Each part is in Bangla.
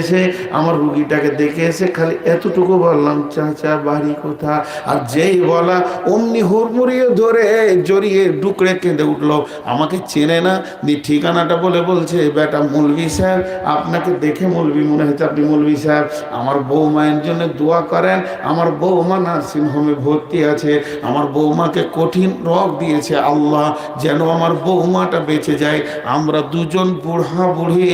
এসে আমার রুগীটাকে দেখে এসে খালি এতটুকু বললাম, চাচা, বাড়ি কোথা আর যেই বলা অমনি হুড়মুড়িয়ে ধরে জড়িয়ে ডুকরে কেঁদে উঠল। আমাকে চেনে না দি ঠিকানাটা বলে বলছে, বেটা মৌলভি সাহেব আপনাকে দেখে মৌলভি মনে হচ্ছে আপনি মৌলভি সাহেব আমার বৌমায়ের জন্য দোয়া করেন, আমার বৌমা নার্সিং হোমে ভর্তি আছে, আমার বৌমাকে কঠিন রোগ দিয়েছে আল্লাহ, যেন আমার বৌমাটা বেঁচে যায়। আমরা দুজন বুড়া বুড়ি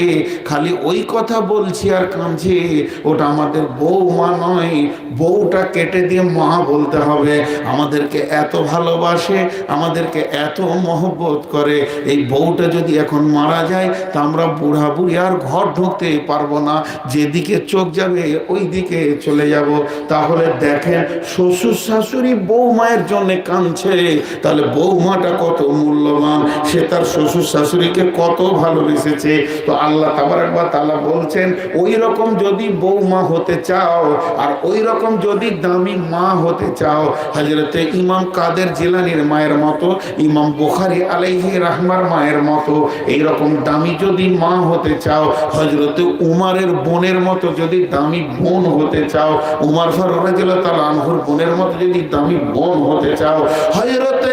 খালি ওই কথা বলছি আর কাঁদছি, ওটা আমাদের বৌমা নয়, বউটা কেটে দিয়ে মা বলতে হবে। আমাদেরকে এত ভালোবাসে, আমাদেরকে এত মহব্বত করে। এই বউটা যদি এখন মারা যায়, তা আমরা বুড়া বুড়ি আর ঘর ঢুকতে পারব না। যেদিকে চোখ যাবে ওই দিকে চলে যাব। তাহলে দেখেন, শ্বশুর শাশুড়ি বৌমায়ের জন্য কাঁদছে। তাহলে বৌমাটা কত মূল্যবান, সে তার শ্বশুর শাশুড়িকে কত ভালোবেসেছে। তো আল্লাহ তাবার একবার তালা বলছেন ওই রকম যদি বৌমা হতে চাও, আর ওই রকম যদি দামি মা হতে চাও হাজরতে ইমাম কাদের জিলানির মায়ের মতো, ইমাম বুখারি আলাইহি রাহমার মায়ের মতো এই রকম দামি যদি মা হতে চাও হজরতে উমারের বোনের মতো যদি দামি বোন হতে চাও, উমার ফারুক রাদিয়াল্লাহু তাআলা বোনের মতো যদি দামি বোন হতে চাও হজরতে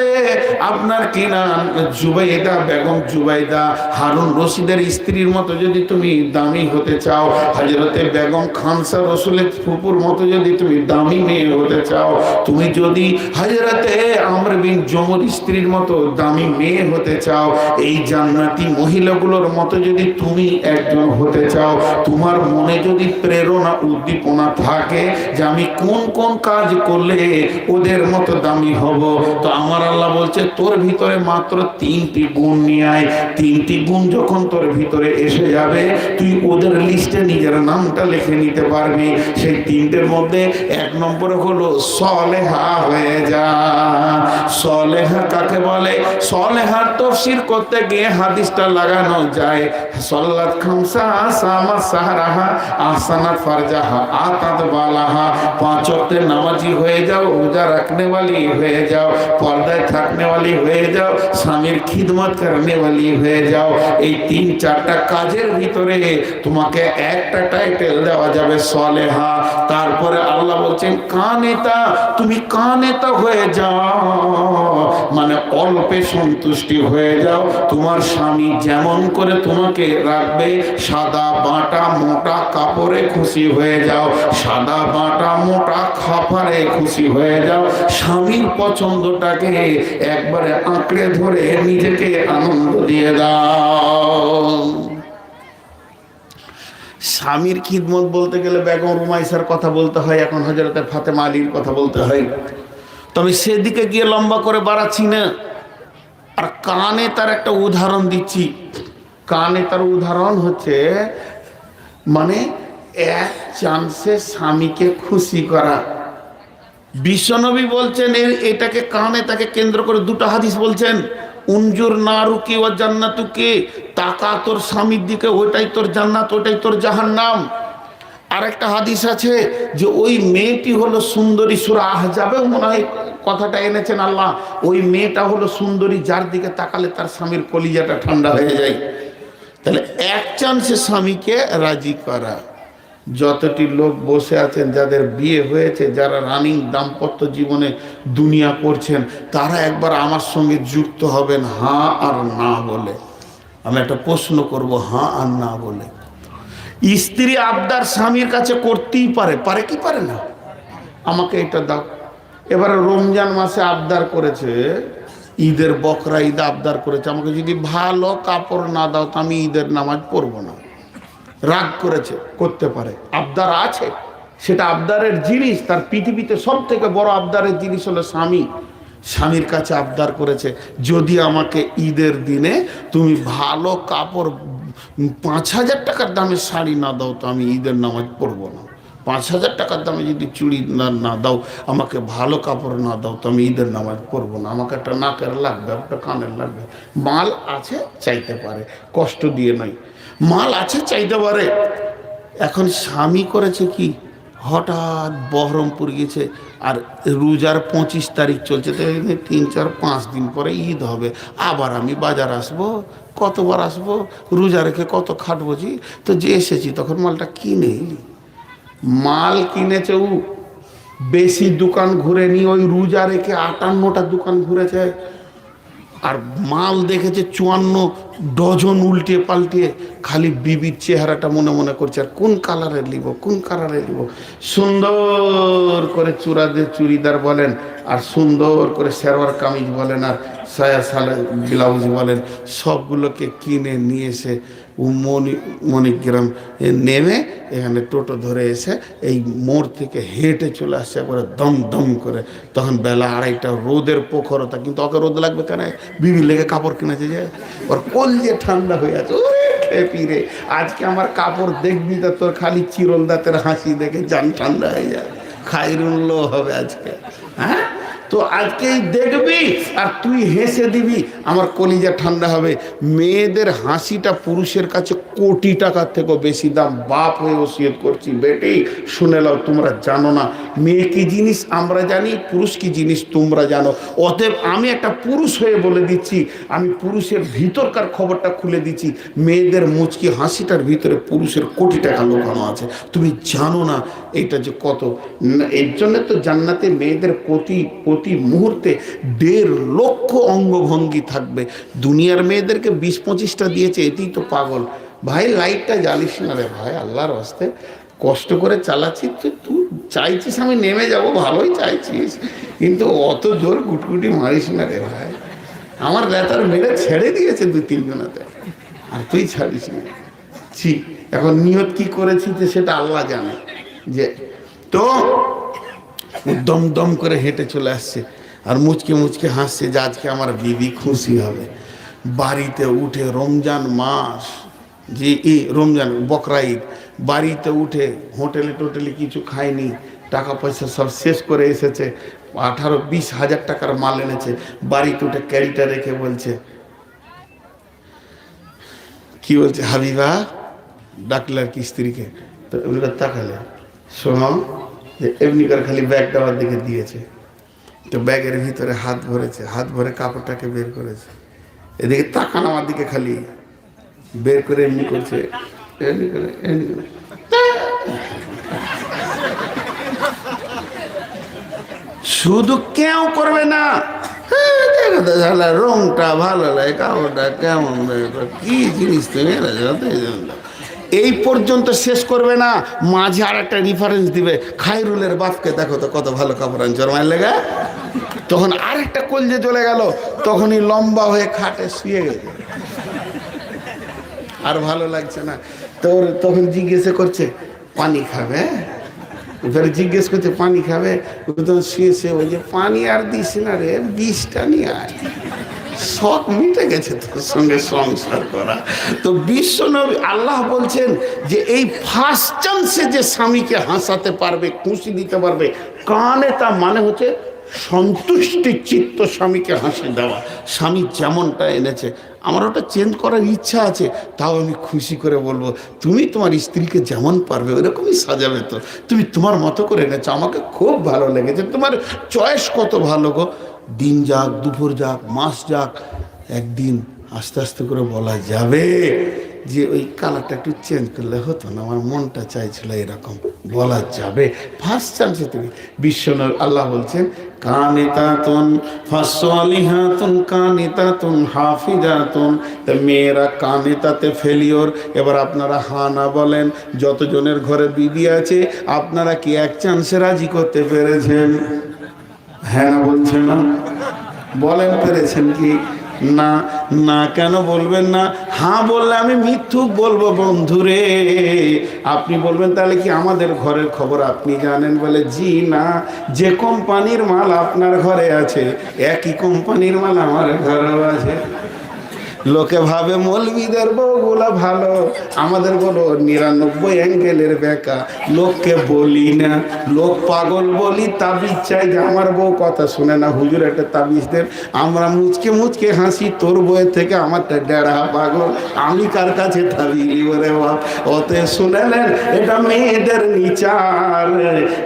আপনার কি নাম? জুবাইদা, বেগম জুবাইদা, হারুন রশিদের স্ত্রীর মতো যদি তুমি দামি হতে চাও হজরতে বেগম খানসা রসুলের ফুপুর মতো যদি তুমি দামি মেয়ে হতে চাও, তুমি যদি হজরতে আমর বিন জমর স্ত্রীর মতো দামি মেয়ে হতে চাও, এই জান্নাতি মহিলাগুলোর মতো যদি তুমি একজন হতে চাও, তোমার মনে যদি প্রেরণা, উদ্দীপনা থাকে যে আমি কোন কোন কাজ করলে ওদের মতো দামি হব, তো আমার আল্লাহ বলছে, তোর ভিতরে মাত্র তিনটি গুণ নিয়ে আয়। তিনটি গুণ যখন তোর ভিতরে এসে যাবে, তুই ওদের লিস্টে নিজের নামটা লিখে নিতে পারবি। সেই তিনটের মধ্যে এক নম্বরে হলো সলেহা হয়ে যা। সলেহা কাকে বলে? সলেহার তফসির করতে গিয়ে হাদিসটা লাগানো যায়, সল্লাত খামসা সামা সাহারাহা আহসানাত ফারজাহা আতাত বালাহা। পাঁচ ওয়াক্তের নামাজি হয়ে যাও, রোজা রাখনে वाली হয়ে যাও, পর্দায় থাকনে वाली হয়ে যাও স্বামীর খিদমত করনে वाली হয়ে যাও এই তিন চারটা কাজের ভিতরে তোমাকে একটা টাইটেল দেওয়া যাবে সলেহা তারপরে আল্লাহ বলছেন কানেতা তুমি কানেতা হয়ে যাও মানে অল্পে সন্তুষ্টি হয়ে যাও তোমার স্বামী যেমন করে তোমাকে রাখবে সাদা বাটা মোটা কাপড়ে খুশি হয়ে যাও সাদা বাটা মোটা খাপারে খুশি হয়ে যাও স্বামীর পছন্দটাকে একবারে আঁকড়ে ধরে নিজেকে আনন্দ দিয়ে দাও। স্বামীর খিদমত বলতে গেলে বেগম রুমাইসার কথা বলতে হয়, এখন হজরতের ফাতেমা আলীর কথা বলতে হয়। তবে সেদিকে গিয়ে লম্বা করে বাড়াচ্ছি না। আর কানে তার একটা উদাহরণ দিচ্ছি। কানে তার উদাহরণ হচ্ছে মানে এক চান্সে স্বামীকে খুশি করা। বিশ্বনবী বলছেন এটাকে কানে তাকে কেন্দ্র করে দুটো হাদিস বলছেন উঞ্জুর না রুকি ও জান্নাতুকে, তাকা তোর স্বামীর দিকে, ওইটাই তোর জান্নাত, ওইটাই তোর জাহান্নাম। আর একটা হাদিস আছে যে, ওই মেয়েটি হলো সুন্দরী সুরা আহজাবেও মনে হয় কথাটা এনেছেন আল্লাহ, ওই মেয়েটা হলো সুন্দরী যার দিকে তাকালে তার স্বামীর কলিজাটা ঠান্ডা হয়ে যায়। তাহলে এক চান্সে স্বামীকে রাজি করা। যতটি লোক বসে আছেন, যাদের বিয়ে হয়েছে, যারা রানিং দাম্পত্য জীবনে দুনিয়া করছেন, তারা একবার আমার সঙ্গে যুক্ত হবেন হ্যাঁ আর না বলে। আমি একটা প্রশ্ন করব হ্যাঁ আর না বলে। স্ত্রী আবদার স্বামীর কাছে করতেই পারে পারে কি পারে না? আমাকে এটা দাও। এবারে রমজান মাসে আবদার করেছে, ঈদের বকরা ঈদ আবদার করেছে। আমাকে যদি ভালো কাপড় না দাও, তো আমি ঈদের নামাজ পড়ব না। রাগ করেছে, করতে পারে। আবদার আছে। সেটা আবদারের জিনিস, তার পৃথিবীতে সব থেকে বড় আবদারের জিনিস হলো স্বামী। স্বামীর কাছে আবদার করেছে, যদি আমাকে ঈদের দিনে তুমি ভালো কাপড়, পাঁচ হাজার টাকার দামের শাড়ি না দাও, তো আমি ঈদের নামাজ পড়ব না। পাঁচ হাজার টাকার দামে যদি চুড়ি না না দাও, আমাকে ভালো কাপড় না দাও, তো আমি ঈদের নামাজ পড়ব না। আমাকে একটা নাকের লাগবে, একটা কানের লাগবে। মাল আছে, চাইতে পারে। কষ্ট দিয়ে নয়। মাল আছে চাইতে পারে। এখন স্বামী করেছে কি? হঠাৎ বহরমপুর গেছে আর রোজার পঁচিশ তারিখ চলছে, তো তিন, চার, পাঁচ দিন পরে ঈদ হবে। আবার আমি বাজার আসব, কতবার আসব, রোজা রেখে কত খাটবো জি? তো যে এসেছি তখন মালটা কিনে। মাল কিনেছে ও বেশি দোকান ঘুরে নি ওই রোজা রেখে আটান্নটা দোকান ঘুরেছে। আর মাল দেখেছে চুয়ান্ন ডজন উল্টে পাল্টিয়ে খালি বিবির চেহারাটা মনে মনে করছে। আর কোন কালারের নিব কোন কালারের নিব সুন্দর করে চূড়া দিয়ে চুড়িদার বলেন, আর সুন্দর করে শেরওয়ার কামিজ বলেন, আর সায়া সালে ব্লাউজ বলেন, সবগুলোকে কিনে নিয়ে এসে মণি মণিগ্রাম নেমে এখানে টোটো ধরে এসে এই মোড় থেকে হেঁটে চলে আসছে একবারে দম দম করে। তখন বেলা আড়াইটা, রোদের পোখরতা, কিন্তু ওকে রোদ লাগবে কেন? বিবি লেগে কাপড় কিনেছে যে। ওর কল যে ঠান্ডা হয়ে আছে, ওরে খেপি রে। আজকে আমার কাপড় দেখবি তো তোর খালি চিরল দাঁতের হাসি দেখে জান ঠান্ডা হয়ে যায়। খাইরুল্ল হবে আজকে। তো আজকেই দেখবি আর তুই হেসে দিবি। আমার কলিজা ঠান্ডা হবে। মেয়েদের হাসিটা পুরুষের কাছে কোটি টাকার থেকেও বেশি দাম। বাপ হয়ে ওসিয়ত করছি। বেটি, শুনে নাও, তোমরা জানো না। মেয়ে কি জিনিস, আমরা জানি। পুরুষ কি জিনিস, তোমরা জানো। অতএব আমি একটা পুরুষ হয়ে বলে দিচ্ছি। আমি পুরুষের ভিতরকার খবরটা খুলে দিচ্ছি। মেয়েদের মুচকি হাসিটার ভিতরে পুরুষের কোটি টাকা লোকানো আছে। তুমি জানো না এটা যে কত? এর জন্য তো জান্নাতে মেয়েদের প্রতি প্রতি মুহূর্তে দেড় লক্ষ অঙ্গভঙ্গি থাকবে। দুনিয়ার মেয়েদেরকে বিশ পঁচিশটা দিয়েছে, এতেই তো পাগল। ভাই, লাইটটা জ্বালিস না রে ভাই, আল্লাহর হস্তে। কষ্ট করে চালাচ্ছি তুই তুই চাইছিস আমি নেমে যাব, ভালোই চাইছিস। কিন্তু অত জোর গুটগুটি মারিস না রে ভাই। আমার লেতার মেরে ছেড়ে দিয়েছে দু তিনজনাতে আর তুই ছাড়িস না। ছি, এখন নিয়ত কি করেছি সেটা আল্লাহ জানে। যে, তো? দম দম করে হেঁটে চলে আসছে আর মুচকে মুচকে হাসছে যে, আজকে আমার বিবি খুশি হবে। বাড়িতে উঠে রমজান মাস যে এই রমজান, বকরা ঈদ, বাড়িতে উঠে হোটেলে টোটেলে কিছু খায়নি, টাকা পয়সা সব শেষ করে এসেছে, আঠারো, বিশ হাজার টাকার মাল এনেছে, বাড়িতে উঠে ক্যারিটা রেখে বলছে, কি বলছে হাবিবা? ডাকলার কি স্ত্রীকে? তো ওগুলো তাকালে। শোনো, যে এমনি করে খালি ব্যাগটা আমার দিকে দিয়েছে। তো ব্যাগের ভিতরে হাত ভরেছে, হাত ভরে কাপড়টাকে বের করেছে। এদিকে তাকান আমার দিকে খালি, বের করে এমনি করছে, এমনি করে এমনি করে। শুধু কেউ করবে না। রংটা ভালো লাগে, কাপড়টা কেমন কি জিনিস তুমি এরা। এই পর্যন্ত শেষ করবে না, মাঝে আর একটা রিফারেন্স দিবে খাইরুলের বাপকে দেখো তো কত ভালো কাপড় আনছে লেগে? তখন আরেকটা কলজে চলে গেল, তখনই লম্বা হয়ে খাটে শুয়ে গেছে আর ভালো লাগছে না। তোর তখন জিজ্ঞেসে করছে, পানি খাবে? এবারে জিজ্ঞেস করছে, পানি খাবে? ও তো শুয়ে শুয়ে ওই যে পানি আর দিস না রে, বিষটা নিয়ে আয়। শখ মিটে গেছে তোর সঙ্গে সংসার করা। তো বিশ্ব নবী আল্লাহ বলছেন যে এই ফার্স্ট চান্সে যে স্বামীকে হাসাতে পারবে, খুশি দিতে পারবে, কানে তা মানে হচ্ছে সন্তুষ্টি চিত্ত স্বামীকে হাসি দেওয়া। স্বামী যেমনটা এনেছে, আমার ওটা চেঞ্জ করার ইচ্ছা আছে, তাও আমি খুশি করে বলব, তুমি তোমার স্ত্রীকে যেমন পারবে ওরকমই সাজাবে তো। তুমি তোমার মতো করে এনেছো, আমাকে খুব ভালো লেগেছে। তোমার চয়েস কত ভালো গো। দিন যাক, দুপুর যাক, মাস যাক, একদিন আস্তে আস্তে করে বলা যাবে যে ওই কালারটা একটু চেঞ্জ করলে হতো না, আমার মনটা চাইছিল এরকম বলা যাবে। ফার্স্ট চান্সে তুমি বিশ্বনাথ আল্লাহ বলছেন, কানিতাতুন ফাসলিহাতুন কানিতাতুন হাফিজাতুন মেয়েরা কানিতাতে ফেলিওর এবার আপনারা হা না বলেন, যতজনের ঘরে বিবি আছে, আপনারা কি এক চান্সে রাজি করতে পেরেছেন? হ্যাঁ বলছে না। বলেন পেরেছেন কি? না না কেন বলবেন না? হ্যাঁ বললে আমি মিথ্যুক বলব বন্ধুরে। আপনি বলবেন, তাহলে কি আমাদের ঘরের খবর আপনি জানেন? বলে, জি না। যে কোম্পানির মাল আপনার ঘরে আছে, একই কোম্পানির মাল আমার ঘরেও আছে। লোকে ভাবে মৌলবিদের বউগুলা ভালো, আমাদের বলো নিরানব্বই অ্যাঙ্গেলের বেকা। লোককে বলি না, লোক পাগল বলি, তাবিজ চাই যে আমার বউ কথা শুনে না। হুজুর একটা তাবিজ দেন, আমরা মুচকে মুচকে হাসি, তোর বইয়ের থেকে আমারটা ডেড়া পাগল। আমি কার কাছে তাবিজ ওরে বাপ? ওতে শুনেলেন এটা মেয়েদের নিচার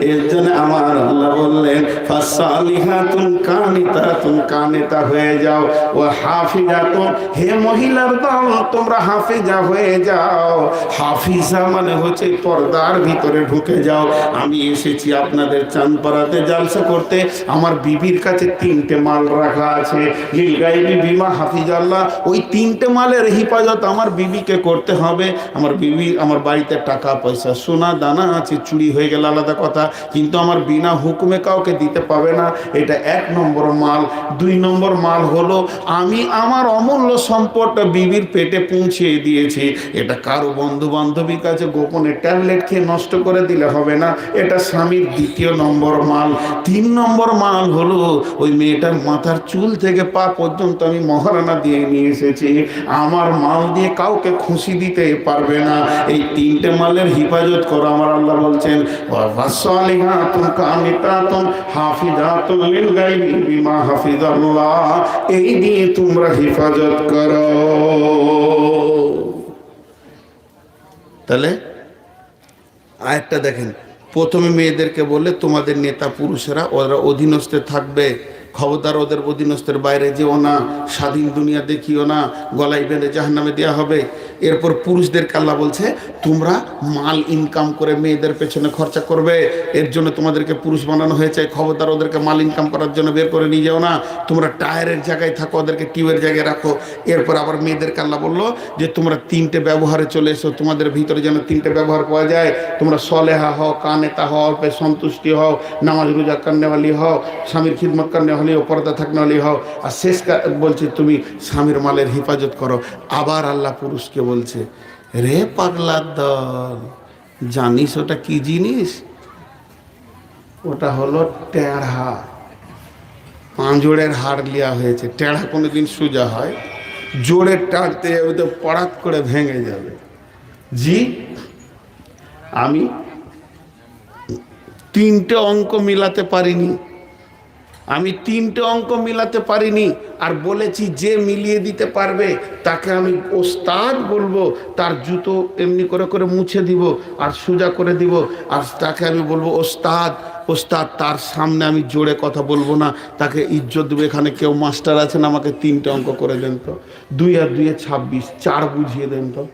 এর জন্য আমার আল্লাহ বললেন ফাসালিহা তুম কানিতা তুম কানিতা হয়ে যাও। ও হাফিজা তুম হে মহিলার দল, তোমরা হাফিজা হয়ে যাও। হাফিজা মানে হচ্ছে পর্দার ভিতরে ঢুকে যাও। আমি এসেছি আপনাদের চাঁদপাড়াতে জালসা করতে। আমার বিবির কাছে তিনটে মাল রাখা আছে। নীলগাইবি বিমা হাফিজাল্লাহ ওই তিনটে মালের হিফাজত আমার বিবিকে করতে হবে। আমার বিবি, আমার বাড়িতে টাকা, পয়সা, সোনা, দানা আছে, চুরি হয়ে গেল আলাদা কথা। কিন্তু আমার বিনা হুকুমে কাউকে দিতে পাবে না। এটা এক নম্বর মাল। দুই নম্বর মাল হলো, আমি আমার অমূল্য সম্পদটা বিবির পেটে পৌঁছিয়ে দিয়েছি। এটা কারও বন্ধু বান্ধবীর কাছে গোপনে ট্যাবলেট খেয়ে নষ্ট করে দিলে হবে না। এটা স্বামীর দ্বিতীয় নম্বর মাল। তিন নম্বর মাল হলো, ওই মেয়েটার মাথার চুল থেকে পা পর্যন্ত আমি মহারানা দিয়ে নিয়ে এসেছি। আমার মাল দিয়ে কাউকে খুশি দিতে পারবে না। এই তিনটে মালের হিফাজত করো, আমার আল্লাহ বলছেন বিমা এই দিয়ে তোমরা হিফাজত করো। তাহলে আরেকটা দেখেন প্রথমে মেয়েদেরকে বললে তোমাদের নেতা পুরুষেরা ওরা অধীনস্থে থাকবে। খবরদার ওদের অধীনস্থের বাইরে যেও না, স্বাধীন দুনিয়া দেখিও না, গলায় বেঁধে জাহান নামে দেওয়া হবে। এরপর পুরুষদের কাল্লা বলছে, তোমরা মাল ইনকাম করে মেয়েদের পেছনে খরচা করবে। এর জন্য তোমাদেরকে পুরুষ বানানো হয়েছে। খবরদার ওদেরকে মাল ইনকাম করার জন্য বের করে নিয়ে যাও না। তোমরা টায়ারের জায়গায় থাকো, ওদেরকে টিউবের জায়গায় রাখো। এরপর আবার মেয়েদের কাল্লা বলল যে, তোমরা তিনটে ব্যবহারে চলে এসো। তোমাদের ভিতরে যেন তিনটে ব্যবহার পাওয়া যায়। তোমরা সলেহা হও, কানেতা হও, অল্পে সন্তুষ্টি হও, নামাজ রোজা কান্নেওয়ালি হও, স্বামীর খিদমত কান্নেওয়ালি হও পর্দা থাকনেওয়ালি হও। আর শেষ বলছে, তুমি স্বামীর মালের হেফাজত করো। আবার আল্লাহ পুরুষকে বলছে, রে পাগলার দল, জানিস ওটা কি জিনিস? ওটা হলো টেढ़া পাঁজোড়ের হাড় লিয়া হয়েছে। টেढ़া কোনোদিন সোজা হয়। জোরে টানতে যাবে তো পড়াত করে ভেঙে যাবে। জি, আমি তিনটে অঙ্ক মিলাতে পারিনি। আমি তিনটে অঙ্ক মিলাতে পারিনি আর বলেছি যে মিলিয়ে দিতে পারবে তাকে আমি ওস্তাদ বলব, তার জুতো এমনি করে করে মুছে দিব আর সোজা করে দিব আর তাকে আমি বলব, ওস্তাদ ওস্তাদ, তার সামনে আমি জোরে কথা বলব না, তাকে ইজ্জত দেবো, এখানে কেউ মাস্টার আছেন, আমাকে তিনটে অঙ্ক করে দেন তো। দুই আর দুইয়ে ছাব্বিশ, চার বুঝিয়ে দেন তো।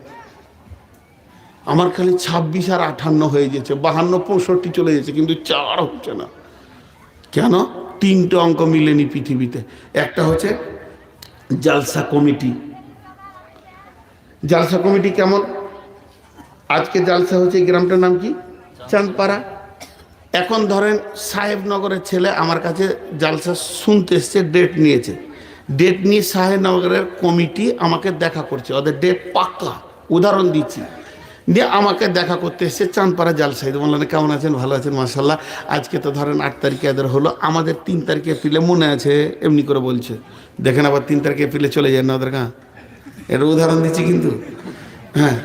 আমার খালি ছাব্বিশ আর আঠান্ন হয়ে গেছে, বাহান্ন, পঁয়ষট্টি চলে গেছে, কিন্তু চার হচ্ছে না। কেন? তিনটে অঙ্ক মিলেনি পৃথিবীতে। একটা হচ্ছে জালসা কমিটি। জালসা কমিটি কেমন? আজকে জালসা হচ্ছে গ্রামটার নাম কি? চাঁদপাড়া। এখন ধরেন সাহেবনগরের ছেলে আমার কাছে জালসা শুনতে এসছে ডেট নিয়েছে। ডেট নিয়ে সাহেবনগরের কমিটি আমাকে দেখা করছে। ওদের ডেট পাক্কা। উদাহরণ দিচ্ছি। দিয়ে আমাকে দেখা করতে এসছে চাঁদপাড়া জালসাইদ বললেন কেমন আছেন? ভালো আছেন মার্শাল্লাহ আজকে তো ধরেন আট তারিখে এদের হলো। আমাদের তিন তারিখে এপ্রিলে মনে আছে, এমনি করে বলছে। দেখেন আবার তিন তারিখে এপ্রিলে চলে যায় না ওদের গা। এর উদাহরণ দিচ্ছি কিন্তু। হ্যাঁ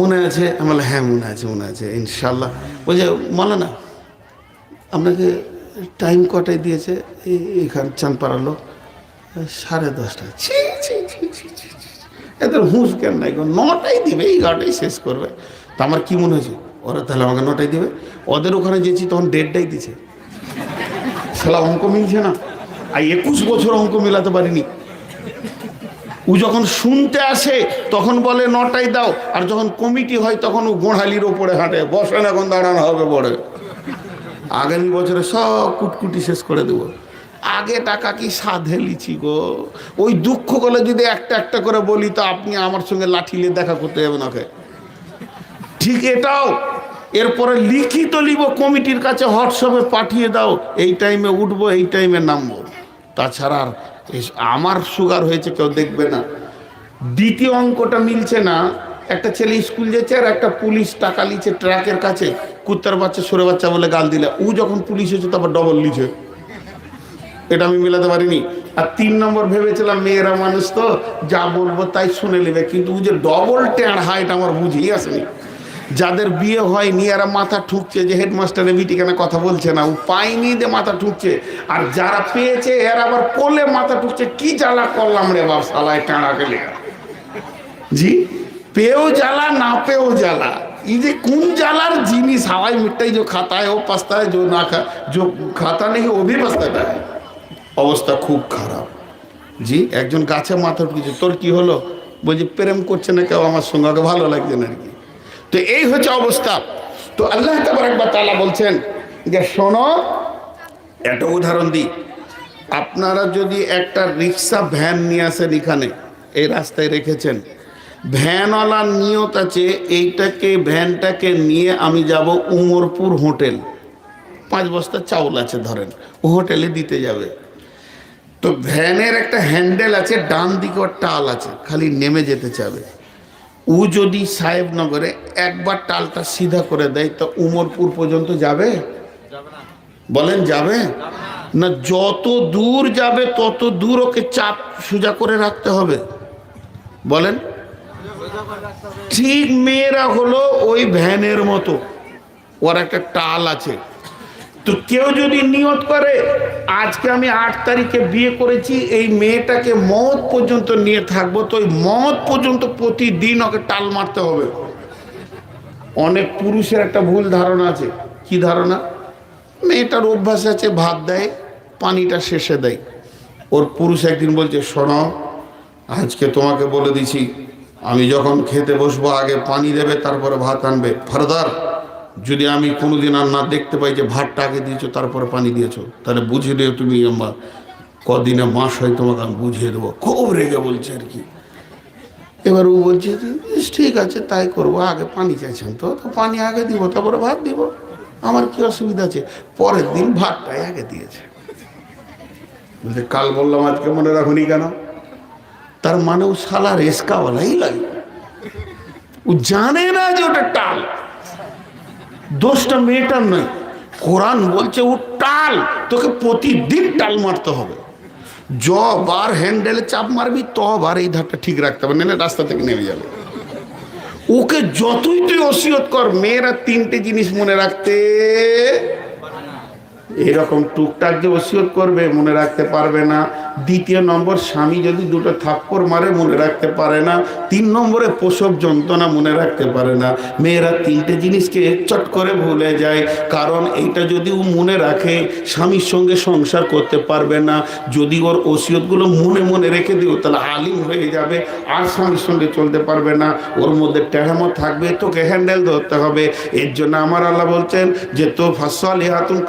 মনে আছে আমার হ্যাঁ মনে আছে মনে আছে ইনশাল্লাহ বলছে বলে না আপনাকে টাইম কটায় দিয়েছে এখানে চাঁদপাড়া লোক? সাড়ে দশটা ছি ছি ছি ছি। এদের হুঁশ কেন নাই। নটাই দিবে এগারোটাই শেষ করবে। তা আমার কী মনে হয়েছে? ওরা তাহলে আমাকে নটাই দিবে। ওদের ওখানে গেছি, তখন দেড়টাই দিছে। শালা অঙ্ক মিলছে না। আর একুশ বছর অঙ্ক মেলাতে পারিনি। ও যখন শুনতে আসে, তখন বলে নটায় দাও। আর যখন কমিটি হয়, তখন ও গোড়ালির ওপরে হাঁটে। বসেন এখন, দাঁড়ানো হবে পড়ে আগামী বছরে সব কুটকুটি শেষ করে দেবো। আগে টাকা কি সাধে লিছি গো? ওই দুঃখ করলে যদি একটা একটা করে বলি, তো আপনি আমার সঙ্গে লাঠিলে দেখা করতে যাবেন ওকে। ঠিক এটাও। এরপরে লিখিত লিব, কমিটির কাছে হোয়াটসঅ্যাপে পাঠিয়ে দাও, এই টাইমে উঠবো, এই টাইমে নামবো। তাছাড়া আর আমার সুগার হয়েছে, কেউ দেখবে না। দ্বিতীয় অঙ্কটা মিলছে না। একটা ছেলে স্কুল যেছে আর একটা পুলিশ টাকা লিছে ট্রাকের কাছে। কুত্তার বাচ্চা, সরে বাচ্চা বলে গাল দিলে। ও যখন পুলিশ হয়েছে, তারপর ডবল লিছে এটা আমি মেলাতে পারিনি আর তিন নম্বর ভেবেছিলাম মেয়েরা মানুষ তো যা বলবো তাই শুনে নেবে কিন্তু ও যে ডবল টেঁড় হাইট আমার বুঝেই আসেনি যাদের বিয়ে হয়নি এরা মাথা ঠুকছে যে হেডমাস্টারের বিটি কেন কথা বলছে না ও পায়নি যে মাথা ঠুকছে আর যারা পেয়েছে এরা আবার পোলে মাথা ঠুকছে কি জ্বালা করলাম রে বাপ সালায় টাঁড়া গেলে জি পেয়েও জ্বালা না পেয়েও জ্বালা এই যে কোন জ্বালার জিনিস হাওয়াই মিটটাই যে खाता है वो पछता है जो ना खा जो खाता नहीं वो भी पछताता है অবস্থা খুব খারাপ। জি, একজন গাছে মাথা উঠেছে তোর কি হলো? বলছি, প্রেম করছে না কেউ, আমার সঙ্গে ওকে ভালো লাগছে না আর কি তো এই হচ্ছে অবস্থা। তো আল্লাহ তাবারাক তালা বলছেন যে, শোনো, একটা উদাহরণ দিই। আপনারা যদি একটা রিক্সা ভ্যান নিয়ে আসেন এখানে, এই রাস্তায় রেখেছেন, ভ্যানওয়ালার নিয়ত আছে, এইটাকে, ভ্যানটাকে নিয়ে আমি যাব উমরপুর হোটেল। পাঁচ বস্তা চাউল আছে, ধরেন, ও হোটেলে দিতে যাবে। তো ভ্যানের একটা হ্যান্ডেল আছে, ডান দিকে ওর টাল আছে, খালি নেমে যেতে চাবে। ও যদি সাহেবনগরে একবার টালটা সিধা করে দেয়, তো উমরপুর পর্যন্ত যাবে? বলেন, যাবে? না, যত দূর যাবে, তত দূর ওকে চাপ সোজা করে রাখতে হবে। বলেন? ঠিক মেয়েরা হলো ওই ভ্যানের মতো। ওর একটা টাল আছে। তো কেউ যদি নিয়ত করে, আজকে আমি আট তারিখে বিয়ে করেছি, এই মেয়েটাকে মত পর্যন্ত নিয়ে থাকব, তো ওই মত পর্যন্ত প্রতিদিন ওকে টাল মারতে হবে। অনেক পুরুষের একটা ভুল ধারণা আছে। কি ধারণা? মেয়েটার অভ্যাস আছে, ভাত দেয়, পানিটা শেষে দেয়। ওর পুরুষ একদিন বলছে, শোনো, আজকে তোমাকে বলে দিছি, আমি যখন খেতে বসবো, আগে পানি দেবে, তারপরে ভাত আনবে। ফারদার যদি আমি কোনোদিন আর না দেখতে পাই যে ভাতটা আগে দিয়েছ, তারপরে পানি দিয়েছ, তাহলে বুঝে নিও তুমি আমার কদিনে মাস হয় তোমাকে আমি বুঝিয়ে দেবো। খুব রেগে বলছে আর কি। এবার ও বলছে ঠিক আছে, তাই করব, আগে পানি চাইছেন তো তো পানি আগে দিব, তারপরে ভাত দিব। আমার কি অসুবিধা আছে? পরের দিন ভাতটাই আগে দিয়েছে। বলছে, কাল বললাম, আজকে মনে রাখুনি কেন? তার মানে ও শালা রেস্কাওয়ালাই লাগে। ও জানে না যে ওটা টাল। দোষটা মেয়েটার নয়। কোরআন বলছে ও টাল। তোকে প্রতিদিন টাল মারতে হবে। জ বার হ্যান্ডেলে চাপ মারবি ত বার এই ধারটা ঠিক রাখতে হবে নেলে রাস্তা থেকে নেমে যাবে। ওকে যতই তুই ওসিয়ত কর, মেয়েরা তিনটে জিনিস মনে রাখতে এরকম টুকটাক যে ওসিয়ত করবে, মনে রাখতে পারবে না। দ্বিতীয় নম্বর, স্বামী যদি দুটো থাপ্পড় মারে, মনে রাখতে পারে না। তিন নম্বরে, প্রসব যন্ত্রণা মনে রাখতে পারে না। মেয়েরা তিনটে জিনিসকে চট করে ভুলে যায়। কারণ এইটা যদি ও মনে রাখে, স্বামীর সঙ্গে সংসার করতে পারবে না। যদি ওর ওসিয়তগুলো মনে মনে রেখে দিও, তাহলে আলিম হয়ে যাবে। আর স্বামীর সঙ্গে চলতে পারবে না। ওর মধ্যে টেহামো থাকবে, তোকে হ্যান্ডেল ধরতে হবে। এর জন্য আমার আল্লাহ বলছেন যে তো ফাঁসালি হাতুন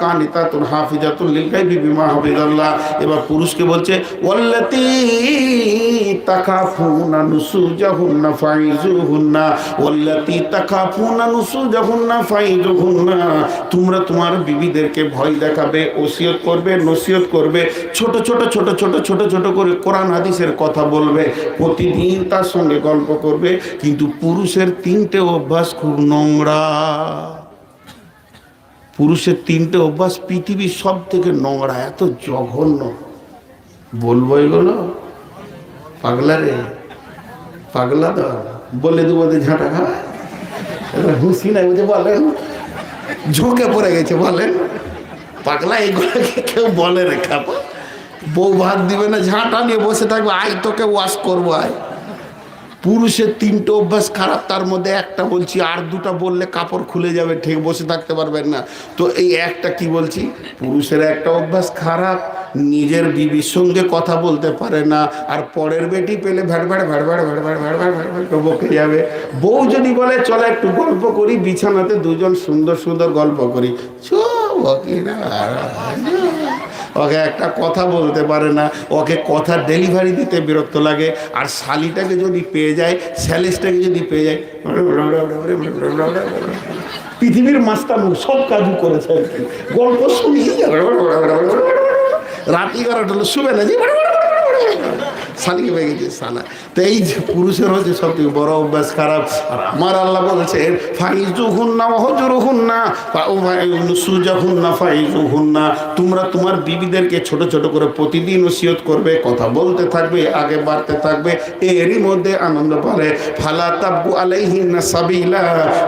হাফিজাল্লাহ। এবার পুরুষকে বলছে, ওয়াল্লাতি তাকাফুনা নুসুজাহুন্না ফাইজুহুন্না। ওয়াল্লাতি তাকাফুনা নুসুজাহুন্না ফাইজুহুন্না। তোমরা তোমার বিবিদেরকে ভয় দেখাবে, ওসিয়ত করবে নসিহত করবে। ছোট ছোট ছোট ছোট ছোট ছোট করে কোরআন হাদিসের কথা বলবে। প্রতিদিন তার সঙ্গে গল্প করবে। কিন্তু পুরুষের তিনটে অভ্যাস খুব নোংরা। পুরুষের তিনটে অভ্যাস পৃথিবীর সব থেকে নোংরা, এত জঘন্য। বলব এগুলো? পাগলা রে? পাগলা তো? বলে দেবো যে ঝাঁটা খা এবার হুঁসি নাই বুঝে বলেন? ঝোঁকে পড়ে গেছে, বলেন। পাগলা এগুলোকে কেউ বলে রে খাব বউ ভাত দিবে না, ঝাঁটা নিয়ে বসে থাকবে, আয় তোকে ওয়াশ করব, আয়। পুরুষের তিনটে অভ্যাস খারাপ তার মধ্যে একটা বলছি আর দুটা বললে কাপড় খুলে যাবে ঠিক বসে থাকতে পারবেন না তো এই একটা কি বলছি পুরুষের একটা অভ্যাস খারাপ নিজের বিবির সঙ্গে কথা বলতে পারে না আর পরের বেটি পেলে ভ্যাড় ভ্যাড় ভ্যাড় ভ্যাড় ভ্যাড় ভ্যাড় ভ্যাড় ভ্যাড় ভ্যাড় ভ্যাড় বকে যাবে বউ যদি বলে চলো একটু গল্প করি বিছানাতে দুজন সুন্দর সুন্দর গল্প করি চো বকি না ওকে একটা কথা বলতে পারে না, ওকে কথা ডেলিভারি দিতে বিরক্ত লাগে, আর শালিটাকে যদি পেয়ে যায়, স্যালিসটাকে যদি পেয়ে যায়, পৃথিবীর মাস্তান সব কাজু করেছে গল্প শুনি রাত এগারোটা শুবে না যে শালিকে পেয়ে গেছে শালা। তো এই যে পুরুষের হচ্ছে সব থেকে বড় অভ্যাস খারাপ, আর আমার আল্লাহ বলছেন ফাইজু হুন্না হজর হুন্না সুজা হুন্না ফাইজু হুন্না তোমরা তোমার বিবিদেরকে ছোট ছোট করে প্রতিদিন ওসিয়ত করবে, কথা বলতে থাকবে, আগে বাড়তে থাকবে, এরই মধ্যে আনন্দ পারে ফালা তাব্বু আলাইহিন্না সাবিলা,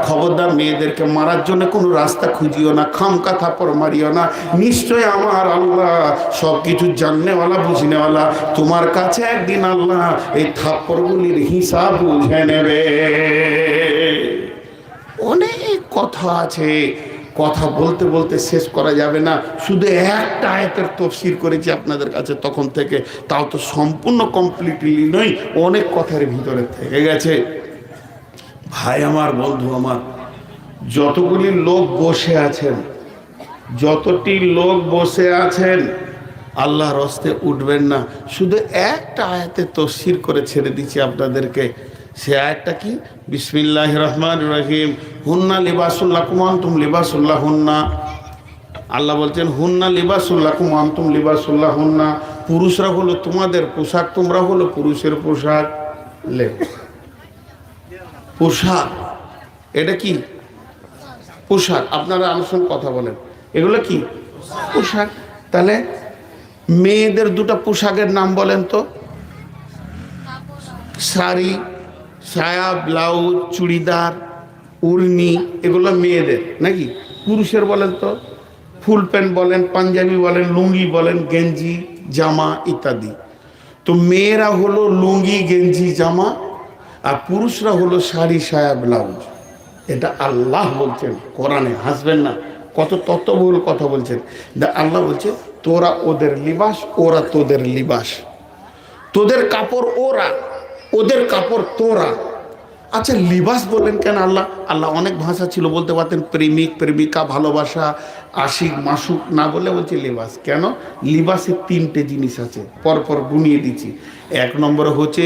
খবরদার মেয়েদেরকে মারার জন্য কোনো রাস্তা খুঁজিও না খাম কাথা পর মারিও না। নিশ্চয় আমার আল্লাহ সব কিছু জাননেওয়ালা, বুঝনেওয়ালা। তোমার কাছে একদিন আল্লাহ এই থাপ্পড়গুলির হিসাব বুঝে নেবে। অনেক কথা আছে। কথা বলতে বলতে শেষ করা যাবে না। শুধু একটা আয়তের তফসির করেছি আপনাদের কাছে তখন থেকে। তাও তো সম্পূর্ণ কমপ্লিটলি নয়, অনেক কথার ভিতরে থেকে গেছে। ভাই আমার, বন্ধু আমার, যতগুলি লোক বসে আছেন, যতটি লোক বসে আছেন আল্লাহর হস্তে উঠবেন না। শুধু একটা আয়াতে তফসির করে ছেড়ে দিচ্ছি আপনাদেরকে। সে আয়াতটা কি? বিসমিল্লাহ রহমান রহিম। হুন্না লিবাসুল্লাহ কুমান তুম লিবাসুল্লাহ হুন্না আল্লাহ বলছেন, হুন্না লিবাসুল্লাহ কুমান তুম লিবাসুল্লাহ হুন্না পুরুষরা হলো তোমাদের পোশাক, তোমরা হলো পুরুষের পোশাক। লে। পোশাক। এটা কি? পোশাক। আপনারা আমার সঙ্গে কথা বলেন। এগুলো কি? পোশাক। তাহলে মেয়েদের দুটো পোশাকের নাম বলেন তো? শাড়ি সায়া ব্লাউজ, চুড়িদার উড়নি এগুলো মেয়েদের, নাকি? পুরুষের বলেন তো? ফুল প্যান্ট বলেন, পাঞ্জাবি বলেন, লুঙ্গি বলেন, গেঞ্জি, জামা ইত্যাদি। তো মেয়েরা হলো লুঙ্গি, গেঞ্জি, জামা, আর পুরুষরা হলো শাড়ি সায়া ব্লাউজ। এটা আল্লাহ বলছেন, কোরআনে, হাসবেন না। কত তত্ত্ববহুল কথা বলছেন। আল্লাহ বলছে তোরা ওদের লিবাস, ওরা তোদের লিবাস। তোদের কাপড় ওরা, ওদের কাপড় তোরা। আচ্ছা লিবাস বলেন কেন আল্লাহ? আল্লাহ অনেক ভাষা ছিল, বলতে পারতেন প্রেমিক, প্রেমিকা, ভালোবাসা, আশিক, মাসুক, না বলে বলছে লিবাস। কেন? লিবাসের তিনটে জিনিস আছে, পরপর গুনিয়ে দিচ্ছি। এক নম্বরে হচ্ছে,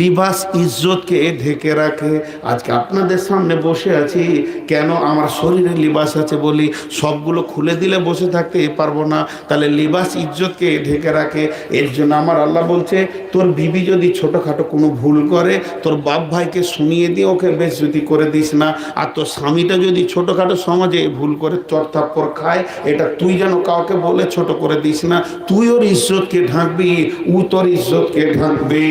লিবাস ইজ্জতকে ঢেকে রাখে। আজকে আপনাদের সামনে বসে আছি, কেন আমার শরীরে লিবাস আছে বলি, সবগুলো খুলে দিলে বসে থাকতে পারব না। তাহলে লিবাস ইজ্জতকে ঢেকে রাখে, এর জন্য আমার আল্লাহ বলছে, তোর বিবি যদি ছোটোখাটো কোনো ভুল করে, তোর বাপ ভাইকে শুনিয়ে দিয়ে ওকে বেশ যদি করে দিস না। আর তোর স্বামীটা যদি ছোটোখাটো সমাজে ভুল করে চরথাপ্পর খায়, এটা তুই যেন কাউকে বলে ছোট করে দিস না, তুই ওর ইজ্জতকে ঢাকবি, ও তোর ইজ্জতকে ঢাকবি।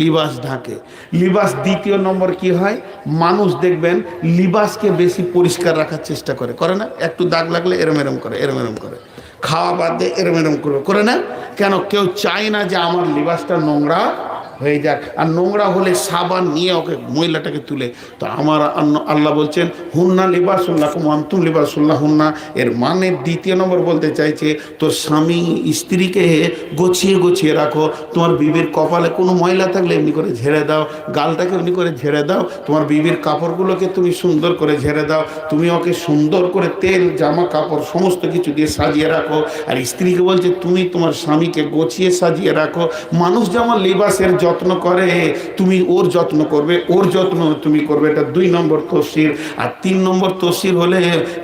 লিবাস ঢাকে। লিবাস দ্বিতীয় নম্বর কি হয়? মানুষ দেখবেন লিবাসকে বেশি পরিষ্কার রাখার চেষ্টা করে। করে না? একটু দাগ লাগলে এরম এরম করে, এরম এরম করে। খাওয়া বাদ দিয়ে এরম এরম করে। করে না? কেন? কেউ চায় না যে আমার লিবাসটা নোংরা হয়ে যাক। আর নোংরা হলে সাবান নিয়ে ওকে মহিলাটাকে তুলে। তো আমার আল্লাহ বলছেন, হুন্না লিবাসুল্লাহ কুমান্তুম লিবাসুল্লাহ হুন্না এর মানে দ্বিতীয় নম্বর বলতে চাইছে তো স্বামী স্ত্রীকে গোছিয়ে গোছিয়ে রাখো। তোমার বিবির কপালে কোনো ময়লা থাকলে এমনি করে ঝেড়ে দাও। গালটাকে এমনি করে ঝেড়ে দাও। তোমার বিবির কাপড়গুলোকে তুমি সুন্দর করে ঝেড়ে দাও। তুমি ওকে সুন্দর করে তেল, জামা, কাপড় সমস্ত কিছু দিয়ে সাজিয়ে রাখো। আর স্ত্রীকে বলছে, তুমি তোমার স্বামীকে গোছিয়ে সাজিয়ে রাখো। মানুষ যেমন লিবাসের যত্ন করে, তুমি ওর যত্ন করবে, ওর যত্ন তুমি করবে। এটা দুই নম্বর তসির আর তিন নম্বর তসির হলে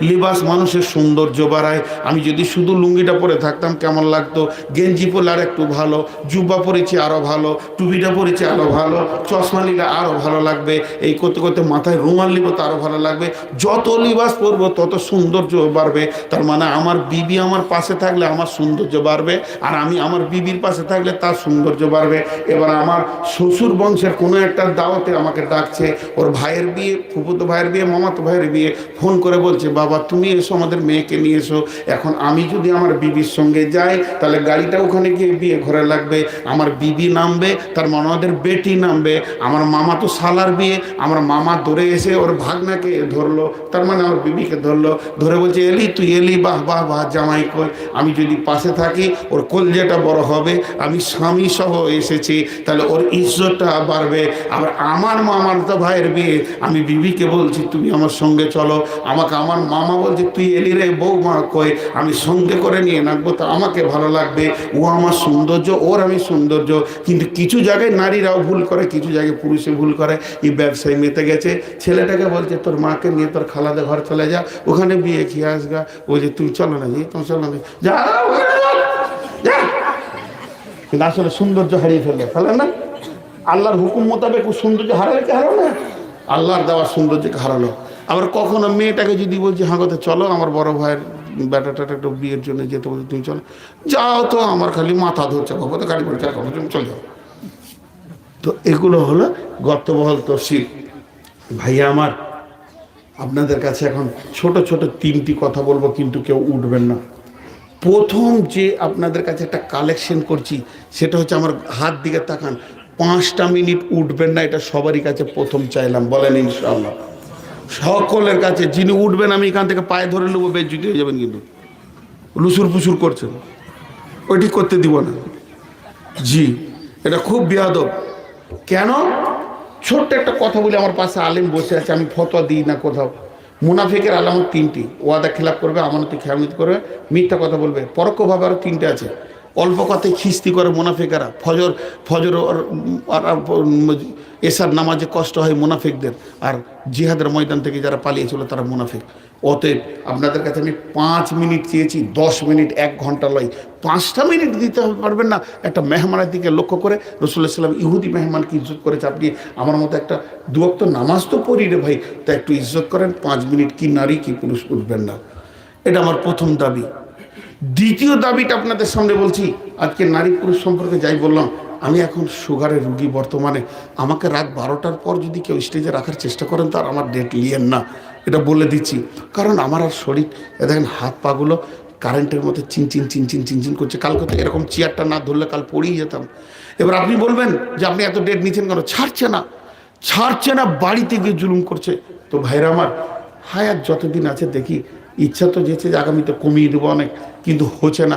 লিবাস মানুষের সৌন্দর্য বাড়ায়। আমি যদি শুধু লুঙ্গিটা পরে থাকতাম কেমন লাগতো? গেঞ্জি পরলে আর একটু ভালো, জুব্বা পরেছি আরও ভালো, টুপিটা পরেছি আরও ভালো, চশমা নিলে আরও ভালো লাগবে, এই করতে করতে মাথায় রুমাল নিব তো আরও ভালো লাগবে। যত লিবাস পরবো তত সৌন্দর্য বাড়বে। তার মানে আমার বিবি আমার পাশে থাকলে আমার সৌন্দর্য বাড়বে, আর আমি আমার বিবির পাশে থাকলে তার সৌন্দর্য বাড়বে। এবার আমার শ্বশুর বংশের কোনো একটা দাওয়াতে আমাকে ডাকছে, ওর ভাইয়ের বিয়ে, ফুফুতো ভাইয়ের বিয়ে, মামাতো ভাইয়ের বিয়ে, ফোন করে বলছে, বাবা, তুমি এসো, আমাদের মেয়েকে নিয়ে এসো, এখন আমি যদি আমার বিবির সঙ্গে যাই, তাহলে গাড়িটা ওখানে গিয়ে বিয়ে ঘরে লাগবে, আমার বিবি নামবে, তার আমাদের বেটি নামবে, আমার মামা তো সালার বিয়ে, আমার মামা ধরে এসে ওর ভাগনাকে ধরলো, তার মানে আমার বিবিকে ধরলো, ধরে বলছে, এলি, তুই এলি, বাহ বাহ বাহ, জামাই কই, আমি যদি পাশে থাকি, ওর কলজেটা বড় হবে, আমি স্বামী সহ এসেছি, তাহলে ওর ইজ্জতটা বাড়বে। আবার আমার মামার তো ভাইয়ের বিয়ে। আমি বিবিকে বলছি তুমি আমার সঙ্গে চলো। আমাকে আমার মামা বলছে তুই এলি রে বৌমা কই? আমি সঙ্গে করে নিয়ে নাকবো তো আমাকে ভালো লাগবে। ও আমার সৌন্দর্য ওর আমি সৌন্দর্য। কিন্তু কিছু জায়গায় নারীরাও ভুল করে কিছু জায়গায় পুরুষে ভুল করে। এই ব্যবসায় মেতে গেছে। ছেলেটাকে বলছে তোর মাকে নিয়ে তোর খালাদে ঘর চলে যা ওখানে বিয়ে খেয়ে আসগা? যে তুই চলো না তুমি চলো না যা যা, যা কিন্তু আসলে সৌন্দর্য হারিয়ে ফেললে ফেলে না? আল্লাহর হুকুম মোতাবেক সৌন্দর্য হারালে কি হারালো? না আল্লাহর দেওয়ার সৌন্দর্যকে হারালো। আবার কখনো মেয়েটাকে যদি বলছি হাঁকতে চলো, আমার বড় ভাইয়ের বেটাটা একটু বিয়ের জন্য যেতে বলছে, তুমি চলো। যাও তো, আমার খালি মাথা ধরছে কখন তো গাড়ি করে চাকা তুমি চলে যাও। তো এগুলো হলো গর্তবহল তফসিল। ভাইয়া আমার, আপনাদের কাছে এখন ছোট ছোট তিনটি কথা বলব, কিন্তু কেউ উঠবেন না। প্রথম যে আপনাদের কাছে একটা কালেকশন করছি, সেটা হচ্ছে আমার হাত দিকে তাকান, পাঁচটা মিনিট উঠবেন না, এটা সবারই কাছে প্রথম চাইলাম, বলেন ইনশাআল্লাহ। সকলের কাছে, যিনি উঠবেন, আমি এখান থেকে পায়ে ধরে নেব, বেজ্জুতি হয়ে যাবেন কিন্তু। লুসুর ফুসুর করছেন। ওইটি করতে দিব না। জি, এটা খুব বেয়াদব। কেন? ছোট্ট একটা কথা বলি, আমার পাশে আলেম বসে আছে, আমি ফতোয়া দিই না কোথাও। মুনাফিকের আলামত তিনটি। ওয়াদা খেলাপ করবে, আমানতে খেয়ামিত করবে, মিথ্যা কথা বলবে। পরোক্ষভাবে আরও তিনটে আছে। অল্প কথায় খিস্তি করে মুনাফিকেরা। ফজর ফজর আর- এসার নামাজে কষ্ট হয় মুনাফিকদের। আর জিহাদের ময়দান থেকে যারা পালিয়েছিল তারা মুনাফিক। অতএব আপনাদের কাছে আমি পাঁচ মিনিট চেয়েছি, দশ মিনিট, এক ঘণ্টা লয়। পাঁচটা মিনিট দিতে পারবেন না? একটা মেহমানের দিকে লক্ষ্য করে রসুল্লাহ সাল্লাম ইহুদি মেহমানকে ইজ্জত করেছে আপনি আমার মতো একটা দুয়াক্ত নামাজ তো পড়ি রে ভাই, তা একটু ইজ্জত করেন, পাঁচ মিনিট কি নারী কি পুরুষ উঠবেন না? এটা আমার প্রথম দাবি। দ্বিতীয় দাবিটা আপনাদের সামনে বলছি, আজকে নারী পুরুষ সম্পর্কে যাই বললাম আমি এখন সুগারের রুগী বর্তমানে। আমাকে রাত বারোটার পর যদি কেউ স্টেজে রাখার চেষ্টা করেন, তার আমার ডেট লিয়েন না। এটা বলে দিচ্ছি। কারণ আমার আর শরীর দেখেন হাত পাগুলো কারেন্টের মতো চিনচিন চিনচিন চিনচিন করছে। কালকে তো এরকম চেয়ারটা না ধরলে কাল পড়েই যেতাম। এবার আপনি বলবেন যে আপনি এত ডেট নিচ্ছেন কেন? ছাড়ছে না। ছাড়ছে না, বাড়িতে গিয়ে জুলুম করছে। তো ভাইরা আমার হায়াত যতদিন আছে দেখি, ইচ্ছা তো যেছে যে আগামীতে কমিয়ে দেবো অনেক, কিন্তু হচ্ছে না।